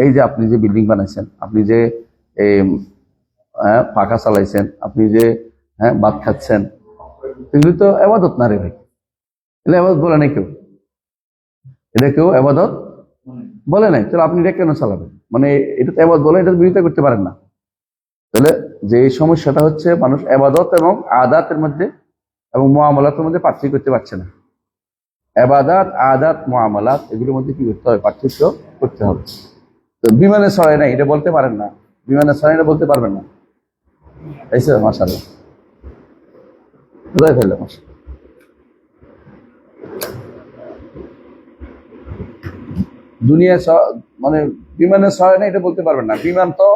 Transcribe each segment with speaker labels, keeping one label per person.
Speaker 1: এই যে আপনি যে বিল্ডিং বানাইছেন আপনি যে হ্যাঁ, পাখা চালাইছেন আপনি যে হ্যাঁ ভাত খাচ্ছেন এগুলি তো আবাদত না রে ভাই। এটা আবাদত বলে নাই কেউ। এটা কেউ আবাদত বলে নাই। তাহলে আপনি এটা কেন চালাবেন? মানে এটা তো আবাদত বলে এটা বিরোধিতা করতে পারেন না। তাহলে যে সমস্যাটা হচ্ছে মানুষ আবাদত এবং আদাতের মধ্যে এবং মোয়ামলাতের মধ্যে পার্থক্য করতে পারছে না। আবাদাত আদাত মোয়ামলাত এগুলোর মধ্যে কি করতে হবে পার্থক্য করতে হবে। তো বিমানে ছড়ায় না এটা বলতে পারেন না। বিমানে ছড়ায় না বলতে পারবেন না। এই স্যার মাসাল্লাহ ফেললে মাসা দুনিয়া মানে বিমানে ছড়ায় না এটা বলতে পারবেন না। বিমান তো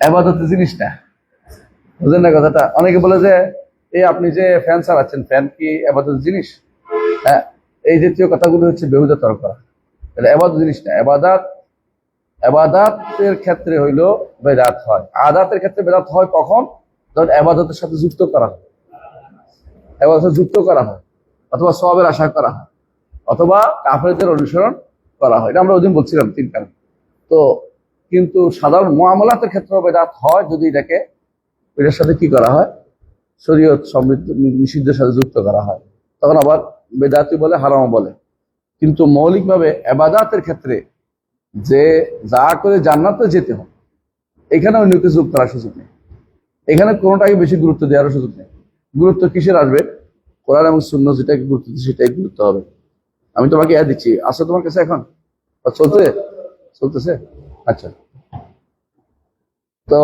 Speaker 1: আবাদতের জিনিস না। বুঝলেন না কথাটা? অনেকে বলে যে এই আপনি যে ফ্যান চালাচ্ছেন, ফ্যান কি আবাদত জিনিস? হ্যাঁ এই জাতীয় কথাগুলো হচ্ছে বেহুদা তর্ক। এটা আবাদত জিনিস না আবাদাত আবাদাতের ক্ষেত্রে হইল বেদাত হয়। আদাতের ক্ষেত্রে বেদাত হয় কখন? যখন আবাদতের সাথে যুক্ত করা হয়। আবাদতের সাথে যুক্ত করা হয়, অথবা সবের আশা করা হয়, অথবা কাফেরদের অনুসরণ করা হয়। এটা আমরা ওদিন বলছিলাম তিন কারণ। তো কিন্তু সাধারণ মোয়ামলাতের ক্ষেত্রে বেদাত হয় যদি এটাকে, এটার সাথে কি করা হয়? শরীয়ত সমৃদ্ধ, নিষিদ্ধের সাথে যুক্ত করা হয়। তখন আবার বেদাতি বলে হারাম বলে। কিন্তু মৌলিকভাবে এবাদাতের ক্ষেত্রে যে যা করে জান্নাতে যেতে হবে এখানে অন্য কিছু যোগ করার সুযোগ নেই। এখানে কোনোটাকে বেশি গুরুত্ব দেওয়ার সুযোগ নেই। গুরুত্ব কিসের আসবে? কোরআন এবং শূন্য যেটাকে গুরুত্ব দিচ্ছে সেটাই গুরুত্ব হবে। আমি তোমাকে ইয়া দিচ্ছি। আসো তোমার কাছে এখন? ও, চলছে? চলতেছে? আচ্ছা। তো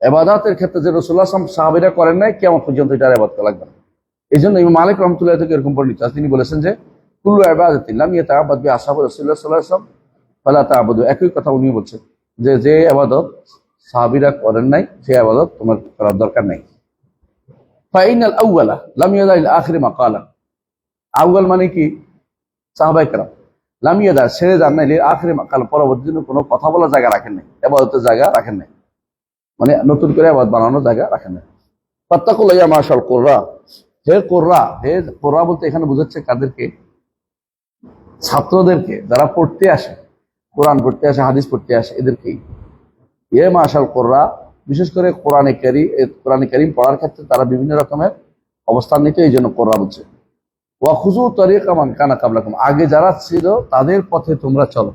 Speaker 1: এবাদাতের ক্ষেত্রে যে রসুল্লাহ সাহাবিরা করেন নাই কেমন পর্যন্ত এটা এবাদ লাগবে না। এই জন্য মালিক রহমতুল্লাহ থেকে এরকম পরিণত। তিনি বলেছেন যে কুল্লু এবাদত ইল্লাম ইয়ে তাহাবাদ বি আসাব রসুল্লাহ সাল্লাহ আসলাম ফালা তাহাবুদু একই কথা উনি বলছেন যে যে আবাদত সাহাবিরা করেন নাই সেই আবাদত তোমার করার দরকার নাই। ফাইনাল আউয়ালা লাম ইয়াদাইল আখিরি মাকালা। আউয়াল মানে কি? সাহাবাই কালাম লামিয়া দা ছেড়ে যান নাই আখিরি মাকালা পরবর্তী দিনে কোনো কথা বলার জায়গা রাখেন নাই আবাদতের জায়গা রাখেন নাই। মানে নতুন করে আবাদ বানানোর জায়গা রাখেন নাই। পাত্তাকুল্লাইয়া মাশাল কোররা। হে কোররা হে কোররা বলতে এখানে বুঝাচ্ছে কাদেরকে? ছাত্রদেরকে যারা পড়তে আসে, কোরআন পড়তে আসে, হাদিস পড়তে আসে, এদেরকেই। এ মাশাল কোররা, বিশেষ করে কোরআনে কারি কোরআনে কারিম পড়ার ক্ষেত্রে তারা বিভিন্ন রকমের অবস্থান নিতে এই জন্য কোররা বলছে। ওয়া খুজু তরিকা মান কানা কাবলাকুম। আগে যারা ছিল, তাদের পথে তোমরা চলো।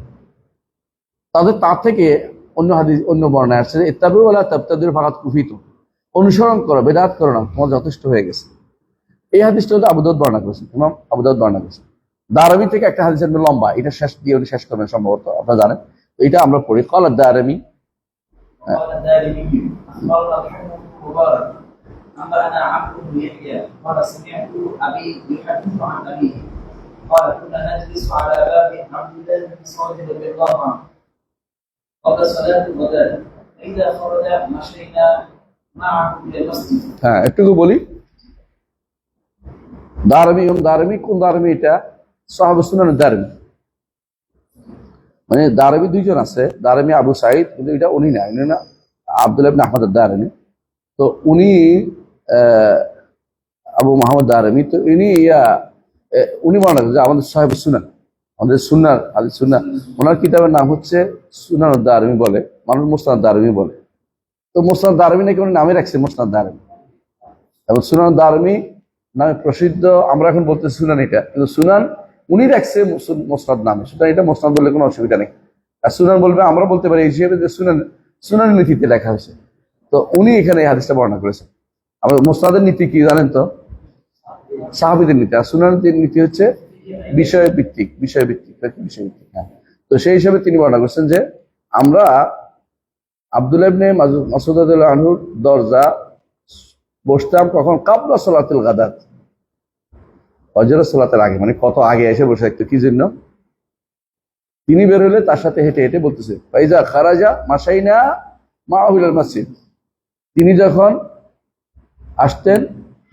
Speaker 1: তাদের তার থেকে অন্য হাদিস, অন্য বর্ণায় আসছে ইত্তাবু ওয়ালা তাবতাদির ফাকাত কুফিতু। অনুসরণ করো, বেদাত করো না তোমার যথেষ্ট হয়ে গেছে। এই হাদিসটা হলো আবুদাউদ বর্ণনা করেছেন, ইমাম আবুদাউদ বর্ণনা করেছেন। দারামি থেকে একটা হাদিস একদম লম্বা এটা শেষ দিয়ে উনি শেষ করবেন সম্ভবত আপনারা জানেন তো এটা আমরা পড়ি কলার দারামি
Speaker 2: قال الدارمي اخبرنا محمد بن مبارك انبانا عبد بن يحيى قال سمعت ابي يحدث عن ابيه قال كنا نجلس على باب عبد الله بن مسعود رضي الله عنه قبل صلاه الغداء فاذا خرج مشينا معه الى المسجد
Speaker 1: হ্যাঁ একটুকু বলি দারমি এবং দারমি কোন দারমি এটা সাহাবে সুনান দারমি মানে দারমি দুইজন আছে দারমি আবু সাইদ কিন্তু এটা উনি না উনি না আব্দুল ইবনে আহমদ দারমি তো উনি আবু মোহাম্মদ দারমি তো ইনি, ইয়া উনি বর্ণনা যে আমাদের সাহেব সুনান, আমাদের সুনার আলী সুনান ওনার কিতাবের নাম হচ্ছে সুনান দারমি বলে, মানুষ মুস্তান দারমি বলে। তো মুসনাদ দারমি নাকি উনি নামে রাখছে মুসনাদ দারমি এবং সুনান দারমি নামে প্রসিদ্ধ, আমরা এখন বলতে সুনান এটা, কিন্তু সুনান উনি রাখছে মুস- মুসনাদ নামে। সুতরাং এটা মুসনাদ বললে কোনো অসুবিধা নেই। আর সুনান বলবে, আমরা বলতে পারি, এই হিসেবে যে সুনান সুনান নীতিতে লেখা হয়েছে। তো উনি এখানে এই হাদিসটা বর্ণনা করেছেন। আমরা মোসনাদের নীতি কি জানেন তো? সাহাবিদের নীতি। আর সুনানের নীতি হচ্ছে বিষয় ভিত্তিক বিষয় ভিত্তিক বিষয় ভিত্তিক হ্যাঁ। তো সেই হিসাবে তিনি বর্ণনা করছেন যে, আমরা আব্দুল ইবনে মাসুদ আনহুর দরজা বসতাম কখন? কাবলা সালাতুল গাদাত। অজর সালাতের আগে মানে কত আগে এসে বসে থাকতো, কি জন্য? তিনি বের হলে তার সাথে হেঁটে হেঁটে বলতেছে, ফাইজা খারাজা মাসাইনা মা আহিলাল মসজিদ। তিনি যখন আসতেন,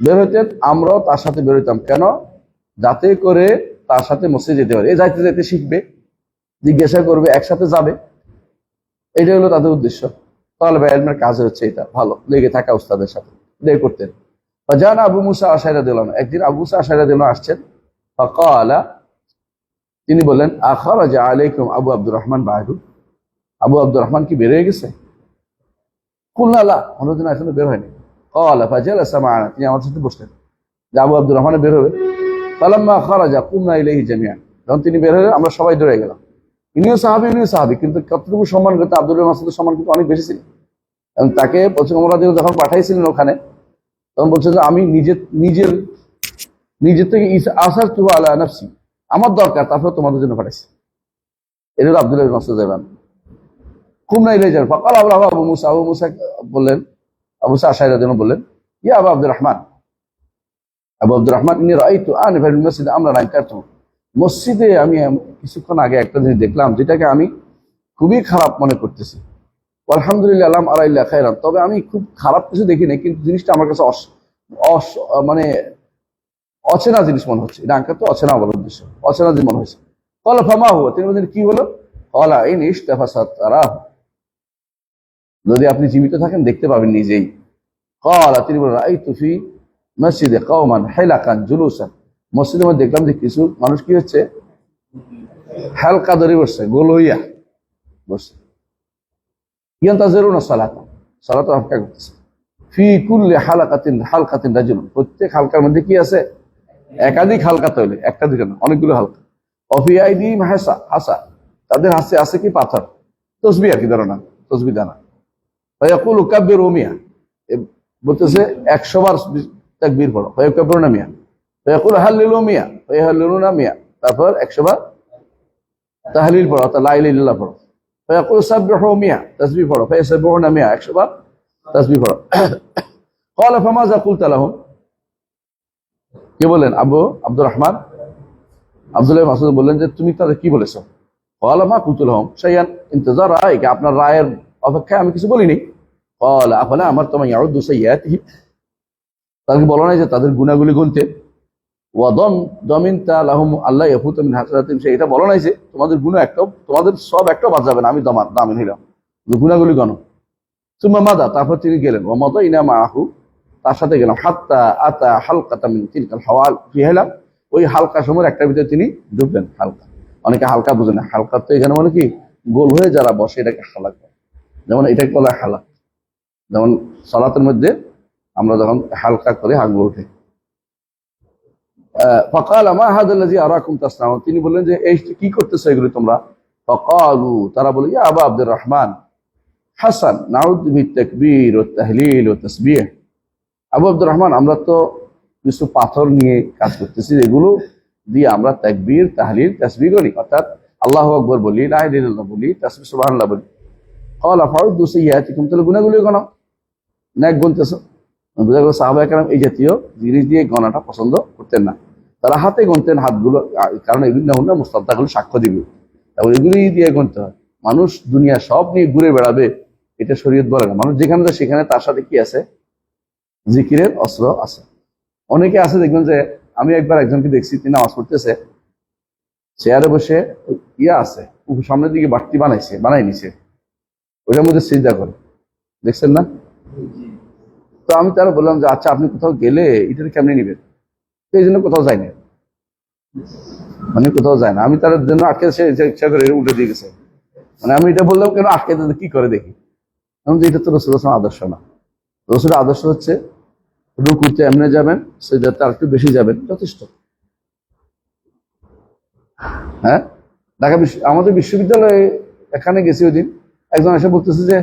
Speaker 1: বের হইতেন আমরাও তার সাথে বের হইতাম। কেন? যাতে করে তার সাথে মসজিদে যেতে পারে। এ যাইতে যাইতে শিখবে, জিজ্ঞাসা করবে, একসাথে যাবে। এটা হলো তাদের উদ্দেশ্য। তাহলে ভাই কাজ হচ্ছে এটা। ভালো, লেগে থাকা উস্তাদের সাথে। করতেন। যান আবু মুসা আশাইরা দিলাম একদিন আবু মুসা আশাইরা দিলাম আসছেন। ফকালা তিনি বললেন আখরাজা আলাইকুম আবু আব্দুর রহমান বাহরু আবু আব্দুর রহমান কি বের হয়ে গেছে? আল্লাহ হনুদিন এখনও বের হয়নি। কলা ফাজাল সামানা তিনি আমার সাথে বসলেন। যে আবু আব্দুর রহমান বের হবে। ফালাম্মা খারাজা কুমনা ইলাইহি জামিয়ান যখন তিনি বের হয়ে আমরা সবাই দৌড়ে গেলাম। ইনিও সাহাবি ইনিও সাহাবি। কিন্তু কতটুকু সম্মান করতে আব্দুল মাসুদের সম্মান কিন্তু অনেক বেশি ছিল। এবং তাকে ওমরা যখন পাঠাইছিলেন ওখানে তখন বলছে যে আমি নিজের নিজের নিজের থেকে আসার তু আলা নাফসি। আমার দরকার, তারপর তোমাদের জন্য পাঠাইছি। এটা হলো আব্দুল মাসুদ জামান কুমনা ইলাই যান ফকাল আবু আবু মুসা আবু মুসা বললেন, আবু মুসা আশাইরা জন্য বললেন, ইয়া আবু আব্দুর রহমান, আবু আব্দুর রহমান ইনি রাইতু আন ফিল মসজিদ আমরা নাই কাতু মসজিদে আমি কিছুক্ষণ আগে একটা জিনিস দেখলাম, যেটাকে আমি খুবই খারাপ মনে করতেছি। আলহামদুলিল্লাহ আলাম আলাইল্লাহ খাইরাম তবে আমি খুব খারাপ কিছু দেখি নাই কিন্তু জিনিসটা আমার কাছে অস মানে অচেনা জিনিস মনে হচ্ছে। এটা আঙ্কার তো অচেনা বলার উদ্দেশ্য। অচেনা জিনিস মনে হয়েছে। কল ফামা হুয়া, তিনি বলছেন কি হলো কলা, এই নিষ্টাফা তারা যদি আপনি জীবিত থাকেন, দেখতে পাবেন নিজেই। কলা, তিনি বলেন এই তুফি মসজিদে কওমান হেলাকান জুলুসান। মসজিদের মধ্যে দেখলাম যে কিছু মানুষ কি হচ্ছে? হালকা ধরে বসছে গোল হইয়া বসছে। ইয়ান তাজেরও না সালাতা সালাত অপেক্ষা করতেছে ফি কুল্লে হালাকাতিন, হালকাতিন রাজুল। প্রত্যেক হালকার মধ্যে কি আছে? একাধিক হালকা তৈরি, একটা দিকে না, অনেকগুলো হালকা। অফিআইডি হাসা হাসা। তাদের হাসে আছে কি? পাথর। তসবি আর কি ধরো না তসবি দানা ফয়াকুল কাব্যের ওমিয়া বলতেছে, একশো বার তাকবীর পড়ো। ফয়াকুল না মিয়া? ফয়াকুল হাল্লিলু মিয়া। ফয়াহাল্লিলু না মিয়া? তারপর একশো বার তাহলিল পড়ো, অর্থাৎ লাইলিল্লাহ পড়ো। মিয়া তাসবিহ পড়ো ফয়াসাব্বিহু না মিয়া একশো বার তাসবিহ পড়ো قال فماذا قلت لهم কে বলেন আবু আব্দুর রহমান আব্দুল্লাহ মাসুদ বললেন যে তুমি তাদের কি বলেছো قال ما قلت لهم شيئا انتظار رايك আপনার রায়ের অপেক্ষায় আমি কিছু বলিনি قال افلا امرتم ان يعدوا سيئاته তাদেরকে বলো নাই যে তাদের গুণাগুলি গুনতে ওয়াদম দমিনতা লাহুম আল্লাহ ইয়াফুত মিন হাসানাতিম সে এটা বলো নাই যে তোমাদের গুণ একটাও তোমাদের সব একটাও বাদ যাবে না, আমি দমা দামি নিলাম গুণাগুলি গণ। সুম্মা মাদা, তারপর তিনি গেলেন। ও মত ইনা মাহু, তার সাথে গেলাম। হাত্তা আতা হালকা মিন তিলকাল হাওয়াল ফিহেলাম ওই হালকা সময়ের একটার ভিতরে তিনি ঢুকলেন হালকা। অনেকে হালকা বুঝে না। হালকা তো এখানে মানে কি? গোল হয়ে যারা বসে এটাকে হালাক যেমন এটাকে বলা হালাক। যেমন সলাতের মধ্যে আমরা যখন হালকা করে আঙ্গুল উঠে তিনি বললেন যে, এই কি করতেছে এগুলি তোমরা? ফকালু, তারা বলে, ইয়া আবা আব্দুর রহমান হাসান নাউদ বিত ও তাহলিল ও তাসবিহ। আবু আব্দুর রহমান আমরা তো কিছু পাথর নিয়ে কাজ করতেছি, এগুলো দিয়ে আমরা তাকবীর, তাহলিল তাসবি করি। অর্থাৎ আল্লাহ আকবর বলি লাহিল্লাহ বলি তাসবি সুবাহান্লাহ বলি। কল আফাউদ দুসে ইয়াতিকুম তাহলে গুনাগুলি গণ নাক গুনতেছ? বোঝা গেল সাহাবা এই জাতীয় জিনিস দিয়ে গণাটা পছন্দ করতেন না। তারা হাতে গুনতেন হাতগুলো কারণ এগুলি না মোস্তাদাগুলো সাক্ষ্য দিবে। তারপর এগুলি দিয়ে গুনতে হয়। মানুষ দুনিয়া সব নিয়ে ঘুরে বেড়াবে, এটা শরীয়ত বলে না। মানুষ যেখানে যায় সেখানে তার সাথে কি আছে? জিকিরের অস্ত্র আছে। অনেকে আছে, দেখবেন যে আমি একবার একজনকে দেখছি, তিনি নামাজ পড়তেছে, চেয়ারে বসে ইয়া আছে সামনের দিকে বাড়তি বানাইছে বানাই নিছে। ওইটার মধ্যে চিন্তা করে। দেখছেন না? তো আমি তারা বললাম যে আচ্ছা আপনি কোথাও গেলে এটা কেমনি নিবেন? এই জন্য কোথাও যাই না মানে কোথাও যায় না। আমি তার জন্য আটকে সে ইচ্ছা করে উল্টে দিয়ে গেছে। মানে আমি এটা বললাম, কেন আটকে কি করে দেখি? আমি এটা তো রসুল আসলাম আদর্শ না। রসুলের আদর্শ হচ্ছে, রুকুতে এমনি যাবেন সেটাতে আর একটু বেশি যাবেন, যথেষ্ট। হ্যাঁ? ঢাকা বিশ্ব আমাদের বিশ্ববিদ্যালয়ে এখানে গেছি ওই দিন। একজন এসে বলতেছে যে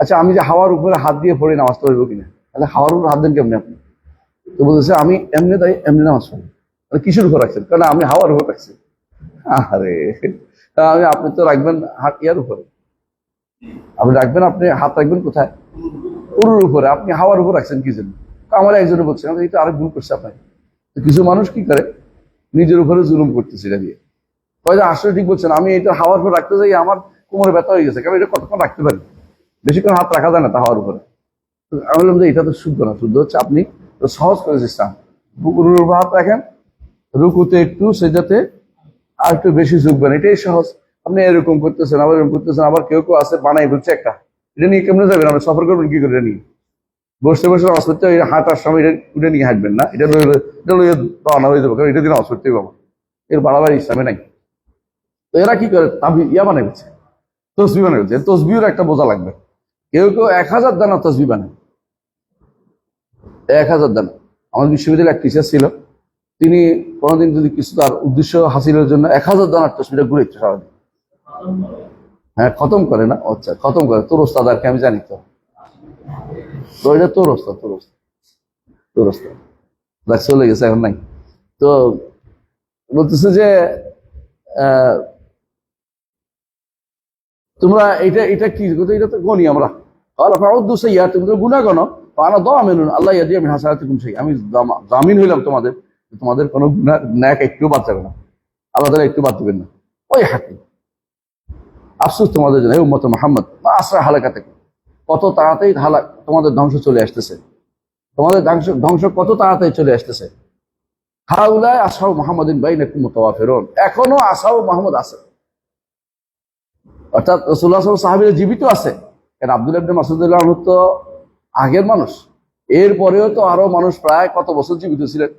Speaker 1: আচ্ছা আমি যে হাওয়ার উপরে হাত দিয়ে পড়ে নামাজ পড়ব কিনা? তাহলে হাওয়ার উপরে হাত দেন কেমনি আপনি? তো বলতেছে, আমি এমনি তাই এমনি নামাজ পড়ি। তাহলে কিসের উপর রাখছেন কারণ আমি হাওয়ার উপর রাখছি আরে আমি, আপনি তো রাখবেন হাত ইয়ার উপরে। আপনি রাখবেন, আপনি হাত রাখবেন কোথায়? উরুর উপরে। আপনি হাওয়ার উপর রাখছেন কি জন্য? আমার একজনে বলছে, আমি এটা আরেক ভুল করছে আপনাকে। তো কিছু মানুষ কি করে? নিজের উপরে জুলুম করতেছে এটা দিয়ে। হয়তো আসলে ঠিক বলছেন, আমি এটা হাওয়ার উপর রাখতে যাই আমার কোমরে ব্যথা হয়ে গেছে। কারণ এটা কতক্ষণ রাখতে পারি? বেশিক্ষণ হাত রাখা যায় না তা হাওয়ার উপরে। আমি বললাম যে, এটা তো শুদ্ধ না। শুদ্ধ হচ্ছে আপনি তো সহজ করে ইসলাম উপর হাত রাখেন। রুকুতে একটু সেটাতে আর একটু বেশি ঝুঁকবেন এটাই সহজ। আপনি এরকম করতেছেন, আবার এরকম করতেছেন, আবার কেউ কেউ আছে, বানাই বলছে একটা। এটা নিয়ে কেমনে যাবেন? আপনি সফর করবেন কি করে নিয়ে? বসতে বসে নামাজ পড়তে হবে হাঁটার সময় এটা উঠে নিয়ে হাঁটবেন না। এটা লইলে এটা লইয়ে হয়ে যাবে, কারণ এটা দিয়ে নামাজ পড়তে হবে আমার এর বাড়াবার ইসলামে নাই। তো এরা কি করে? তাবি ইয়া বানাই গেছে তসবি বানাই গেছে তসবির একটা বোঝা লাগবে। কেউ কেউ এক হাজার দানা তসবি বানায়। এক হাজার দান আমাদের বিশ্ববিদ্যালয়ে এক টিচার ছিল। তিনি কোনোদিন যদি কিছু তার উদ্দেশ্য হাসিলের জন্য এক হাজার দান আটটা সেটা ঘুরে সারাদিন। হ্যাঁ খতম করে না? আচ্ছা খতম করে। তোর ওস্তাদ আর কি, আমি জানি তো। তো এটা তোর ওস্তাদ তোর ওস্তাদ। তোর ওস্তাদ। চলে গেছে, এখন নাই। তো বলতেছে যে তোমরা এটা এটা কি? এটা তো গণি আমরা। আর আপনার উদ্দেশ্য তুমি তো গুণাগণ আল্লাহ আমি জামিন হইলাম তোমাদের তোমাদের কোনো ন্যাক একটু বাদ যাবে না। আল্লাহ তাআলা একটু বাদ দিবেন না। ওই হাকি আফসোস তোমাদের জন্য উম্মত মুহাম্মদ, মা আসরা হালাকা থেকে কত তাড়াতাড়ি হালাক তোমাদের ধ্বংস চলে আসতেছে। তোমাদের ধ্বংস ধ্বংস কত তাড়াতাড়ি চলে আসতেছে। হাউলায় আসাও মোহাম্মদিন বাইনাকুম মুতাওয়াফিরুন। এখনও আসাও মোহাম্মদ আছে। অর্থাৎ রসুল্লাহ সাহাবিরা জীবিত আছে। কারণ আব্দুল ইবনে মাসুদুল্লাহ তো আগের মানুষ। এরপরেও তো আরও মানুষ প্রায় কত বছর জীবিত ছিলেন?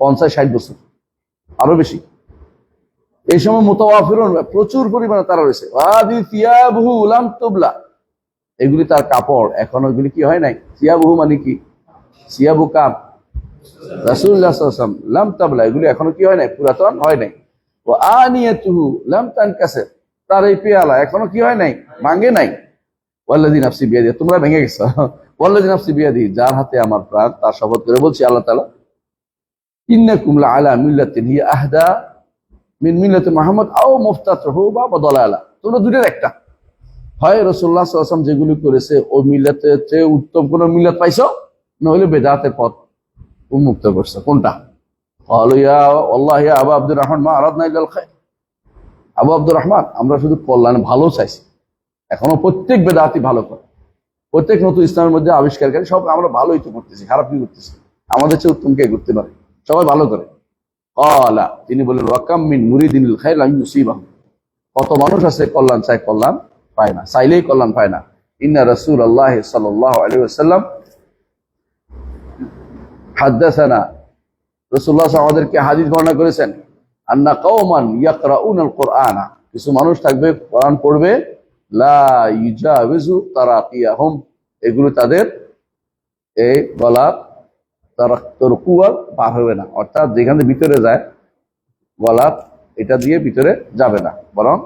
Speaker 1: পঞ্চাশ, ষাট বছর। আরও বেশি। এই সময় মোতাওয়াফিরুন প্রচুর পরিমাণে তারা রয়েছে। লাম এগুলি তার কাপড়। এখন ওইগুলি কি হয় নাই? সিয়াবহু মানে কি? সিয়াবু কাপ রাসুল্লাহ লাম তাবলা। এগুলি এখনও কি হয় নাই? পুরাতন হয় নাই। ও আনিয়াতুহু লাম তান কাসে তার এই পেয়ালা এখনও কি হয় নাই? ভাঙে নাই। তোমরা ভেঙে গেছো। যার হাতে আমার প্রাণ, তার শপথ করে বলছি, আল্লাহ তালা ইন্না কুমলা আলা মিল্লাতিন আহদা, মিন মিল্লাতে আও মুফতাত বা বদলা আলা তোমরা দুটোর একটা। হয় রসুল্লাহ আসলাম যেগুলি করেছে চেয়ে উত্তম মিল্লাত পাইছ? নইলে বেদাতে পথ উন্মুক্ত করছে। কোনটা? আবু আব্দুর রহমান, মা নাই খায় আবু আব্দুর রহমান, আমরা শুধু কল্যাণ ভালো চাইছি। এখনও প্রত্যেক বেদাতি ভালো করে। প্রত্যেক নতুন ইসলামের মধ্যে আবিষ্কারকারী, সব আমরা ভালোই তো করতেছি খারাপ কি করতেছি। আমাদের চেয়ে উত্তম কে করতে পারে। সবাই ভালো করে। কলা, তিনি বললেন ওয়াকাম মিন কত মানুষ আছে, কল্যাণ চায়, কল্যাণ পায় না। চাইলেই কল্যাণ পায় না। ইন্না রসুল আল্লাহ হাদ্দাসানা। রসুল্লাহ আমাদেরকে বর্ণনা করেছেন, আন্না কওমান ইয়াকরাউন আল কোরআনা। কিছু মানুষ থাকবে, কোরআন পড়বে লা ইউজাবিজু তারাকিয়াহুম। এগুলো তাদের এই গলা তারা তরকুয়ার পার হবে না। অর্থাৎ যেখানে ভিতরে যায়, গলা এটা দিয়ে ভিতরে যাবে না। বরং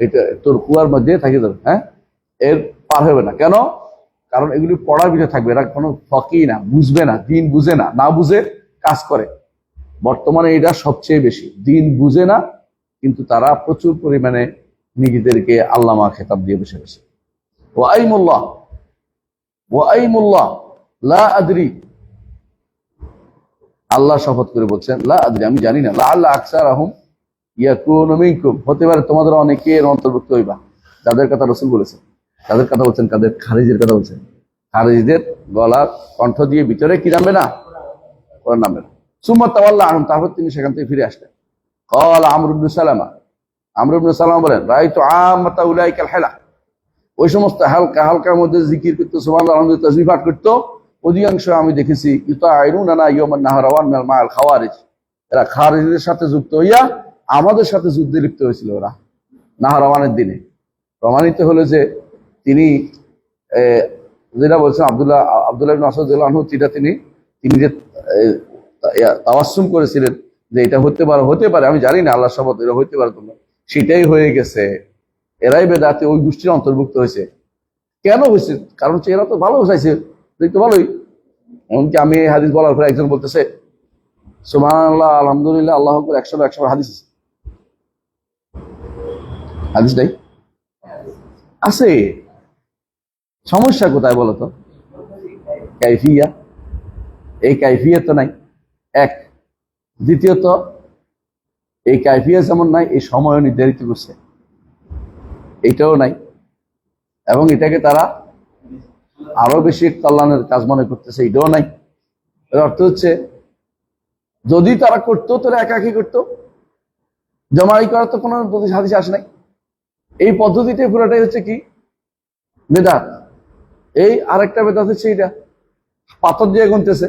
Speaker 1: এটা তরকুয়ার মধ্যে থাকি হ্যাঁ? এর পার হবে না। কেন? কারণ এগুলি পড়ার ভিতরে থাকবে। এরা কোনো ফকি না, বুঝবে না, দিন বুঝে না না বুঝে কাজ করে। বর্তমানে এটা সবচেয়ে বেশি। দিন বুঝে না, কিন্তু তারা প্রচুর পরিমাণে নিজেদেরকে আল্লামা খেতাব দিয়ে বসে বসে ও আইমুল্লাহ ও আইমুল্লাহ লা আল্লাহ শপথ করে বলছেন, লা আমি জানি না। আল্লাহ আকসার আহম ইয়াকুন হতে পারে তোমাদের অনেকের অন্তর্ভুক্ত হইবা। যাদের কথা রসুল বলেছেন, তাদের কথা বলছেন খারিজের কথা বলছেন। খারিজদের গলা কণ্ঠ দিয়ে ভিতরে কি নামবে না? ওরা নামবে না। আনহুম তারপর তিনি সেখান থেকে ফিরে আসলেন। কল আমর ইবনে সালামা আমর ইবনে সালামা বলেন রাইতু আম্মাতা উলাইকাল হেলা ওই সমস্ত হালকা, হালকার মধ্যে জিকির করতো পাঠ করতো। অধিকাংশ আমি দেখেছি খারিজের সাথে যুক্ত হইয়া আমাদের সাথে যুদ্ধে লিপ্ত হয়েছিল ওরা, নাহরাওয়ানের দিনে। প্রমাণিত হলো যে তিনি যেটা বলছেন আব্দুল্লাহ আব্দুল্লাহ মাসউদ যেটা তিনি তিনি যে তাওয়াসুম করেছিলেন, যে এটা হতে পারে হতে পারে, আমি জানি না আল্লাহ শপথ, এটা হতে পারে তোমরা সেটাই হয়ে গেছে। এরাই বেদাতে ওই গোষ্ঠীর অন্তর্ভুক্ত হয়েছে। কেন হয়েছে? কারণ হচ্ছে এরা তো ভালো চাইছে। দেখতে ভালোই। এমনকি আমি এই হাদিস বলার পরে একজন বলতেছে সুমান আল্লাহ আলহামদুলিল্লাহ, আল্লাহ একশো একশো হাদিস। হাদিস নাই? আছে। সমস্যা কোথায় বলো তো? কাইফিয়া। এই কাইফিয়া তো নাই। এক। দ্বিতীয়ত এই কাইফিয়া যেমন নাই, এই সময় নির্ধারিত করছে। এইটাও নাই। এবং এটাকে তারা আরও বেশি কল্যাণের কাজ মনে করতেছে এটাও নাই। এর অর্থ হচ্ছে, যদি তারা করতো তাহলে একাকি করতো। জমাই করার তো কোনো হাদিস আসে নাই। এই পদ্ধতিতে পুরোটাই হচ্ছে কি? বেদাত। এই আরেকটা বেদাত হচ্ছে এটা পাথর দিয়ে গুনতেছে।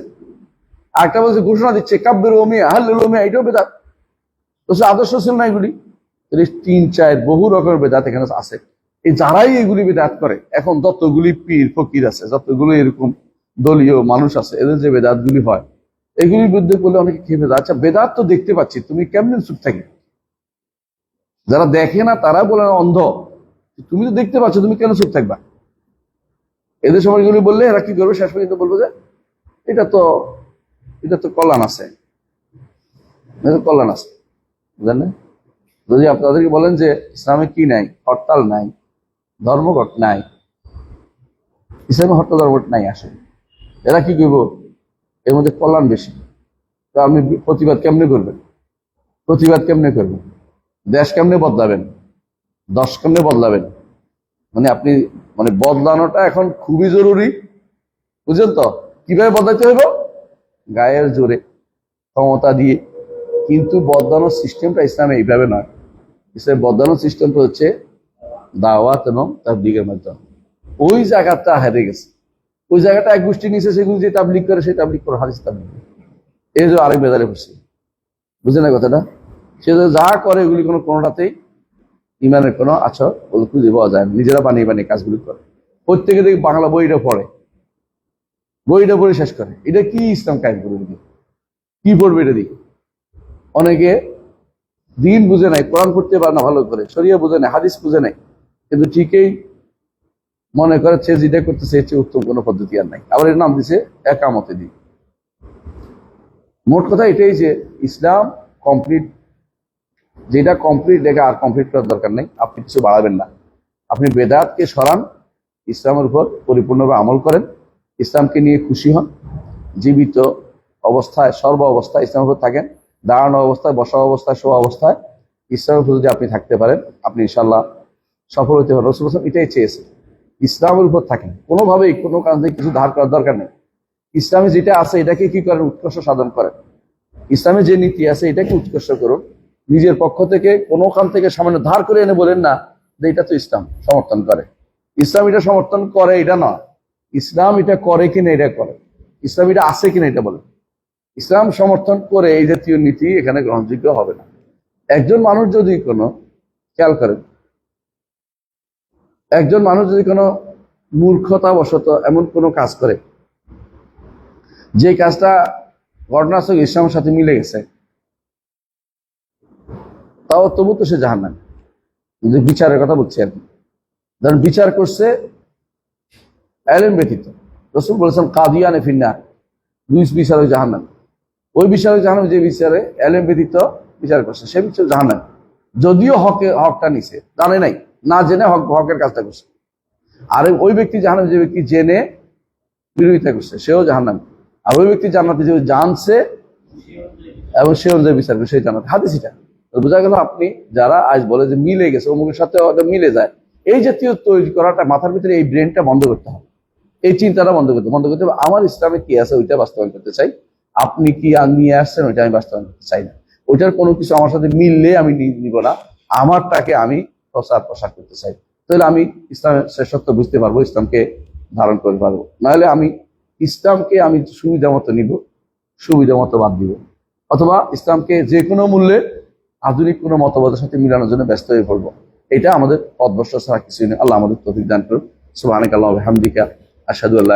Speaker 1: আরেকটা বলছে, ঘোষণা দিচ্ছে কাব্যের ওমিয়া হাল্লুল ওমিয়া এটাও বেদাত। সে আদর্শ ছিল না এগুলি। তিন, চার বহু রকমের বেদাত এখানে আছে। এই যারাই এগুলি বেদাত করে, এখন যতগুলি পীর, ফকির আছে, যতগুলো এরকম দলীয় মানুষ আছে, এদের যে বেদাতগুলি হয়, এগুলির বিরুদ্ধে বলে অনেকে বেদাত? আচ্ছা বেদাত তো দেখতে পাচ্ছি, তুমি কেমন চুপ থাকি যারা দেখে না, তারা বলে অন্ধ। তুমি তো দেখতে পাচ্ছ, তুমি কেন চুপ থাকবা? এদের সময় এগুলি বললে এরা কি করবে? শেষ পর্যন্ত বলব যে, এটা তো এটা তো কল্যাণ আছে। এটা তো কল্যাণ আছে। বুঝলেন? যদি আপনাদেরকে বলেন যে ইসলামে কি নাই, হরতাল নাই, ধর্মঘট নাই, ইসলামে হরতাল, ধর্মঘট নাই আসলে এরা কি করব? এর মধ্যে কল্যাণ বেশি। তো আপনি প্রতিবাদ কেমনে করবেন? প্রতিবাদ কেমনে করবেন? দেশ কেমনে বদলাবেন? দশ কেমনে বদলাবেন? মানে আপনি মানে বদলানোটা এখন খুবই জরুরি। বুঝলেন তো? কীভাবে বদলাতে হইব? গায়ের জোরে ক্ষমতা দিয়ে কিন্তু বদলানোর সিস্টেমটা ইসলামে এইভাবে নয়। ইসলামের বদলানোর সিস্টেমটা হচ্ছে দাওয়াত এবং দিকের মাধ্যমে। ওই জায়গাটা হেরে গেছে। ওই জায়গাটা এক গোষ্ঠী নিচে সেগুলো যে তাবলিক করে সেই তাবলিক করে হারিস তাবলিক এই যে আরেক বেদারে বসে বুঝে না কথাটা? সে যা করে, এগুলি কোনো কোনোটাতেই ইমানের কোনো আচর ওগুলো খুঁজে পাওয়া যায় না। নিজেরা বানিয়ে বানিয়ে কাজগুলি করে। প্রত্যেকে দেখি বাংলা বইটা পড়ে। বইটা পড়ে শেষ করে। এটা কি ইসলাম কায়েম করে কি পড়বে এটা দিকে অনেকে দিন বুঝে নাই, কোরআন পড়তে পারে না ভালো করে শরিয়া বুঝে নাই, হাদিস বুঝে নাই, কিন্তু ঠিকই মনে করে সে যেটা করতেছে এর চেয়ে উত্তম কোনো পদ্ধতি আর নাই। আবার এর নাম দিছে, একামতে দিন। মোট কথা এটাই যে, ইসলাম কমপ্লিট যেটা কমপ্লিট লেখা আর কমপ্লিট করার দরকার নেই, আপনি কিছু বাড়াবেন না। আপনি বেদাতকে সরান, ইসলামের উপর পরিপূর্ণভাবে আমল করেন, ইসলামকে নিয়ে খুশি হন, জীবিত অবস্থায়, সর্ব অবস্থায় ইসলামের উপর থাকেন দাঁড়ানো অবস্থায়, বসা অবস্থায়, শোয়া অবস্থায়, ইসলামের যদি আপনি থাকতে পারেন, আপনি ইনশাল্লাহ সফল হতে পারেন। রসুল এটাই চেয়েছে ইসলামের উপর থাকেন। কোনোভাবেই কোনো কাজ থেকে কিছু ধার করার দরকার নেই। ইসলামে যেটা আছে, এটাকে কি করেন? উৎকর্ষ সাধন করেন। ইসলামে যে নীতি আছে, এটাকে উৎকর্ষ করুন। নিজের পক্ষ থেকে কোনো খান থেকে সামান্য ধার করে এনে বলেন না যে এটা তো ইসলাম, সমর্থন করে। ইসলাম এটা সমর্থন করে, এটা না ইসলাম এটা করে কিনা, এটা করে। ইসলাম এটা আছে কিনা, এটা বলে ইসলাম সমর্থন করে এই জাতীয় নীতি এখানে গ্রহণযোগ্য হবে না। একজন মানুষ যদি কোনো, খেয়াল করেন, একজন মানুষ যদি কোনো মূর্খতাবশত এমন কোনো কাজ করে, যে কাজটা ঘটনাস্থল ইসলামের সাথে মিলে গেছে, তাও তবু তো সে জাহান নামে বিচারের কথা বলছি আর কি। ধরেন বিচার করছে এলেন ব্যতীত। রসুল বলেছেন, কাদিয়ানে ফিন্না দুই বিচারক জাহান নামে ওই বিচারক জাহান যে বিচারে এলেন ব্যতীত বিচার করছে, সে বিচার জাহান নামে যদিও হকে হকটা নিছে, জানে নাই, না জেনে হক হকের কাজটা করছে। আর ওই ব্যক্তি জাহান যে ব্যক্তি জেনে বিরোধিতা করছে, সেও জাহান নামে আর ওই ব্যক্তি জান্নাতে যে জানছে এবং সে অনুযায়ী বিচার করে সেই জান্নাত। হাদিস এটা তো বোঝা গেল আপনি যারা আজ বলে যে মিলে গেছে, অমুকের সাথে মিলে যায়, এই জাতীয় তৈরি করাটা মাথার ভিতরে এই ব্রেনটা বন্ধ করতে হবে। এই চিন্তাটা বন্ধ করতে বন্ধ করতে হবে, আমার ইসলামে কি আছে ওইটা বাস্তবায়ন করতে চাই। আপনি কি নিয়ে আসছেন, ওইটা আমি বাস্তবায়ন চাই না। ওইটার কোনো কিছু আমার সাথে মিললে আমি নিব না। আমারটাকে আমি প্রচার প্রসার করতে চাই। তাহলে আমি ইসলামের শ্রেষ্ঠত্ব বুঝতে পারব, ইসলামকে ধারণ করতে পারব। নাহলে আমি ইসলামকে আমি সুবিধা মতো নিব, সুবিধা মতো বাদ দিব। অথবা ইসলামকে যে কোনো মূল্যে আধুনিক কোনো মতবাদের সাথে মিলানোর জন্য ব্যস্ত হয়ে পড়ব। এটা আমাদের পদবর্ষ ছাড়া কিছুই নেই আল্লাহ আমাদের তৌফিক দান করুন সুবহানাক আল্লাহু ওয়া বিহামদিকা। আশহাদু আল্লা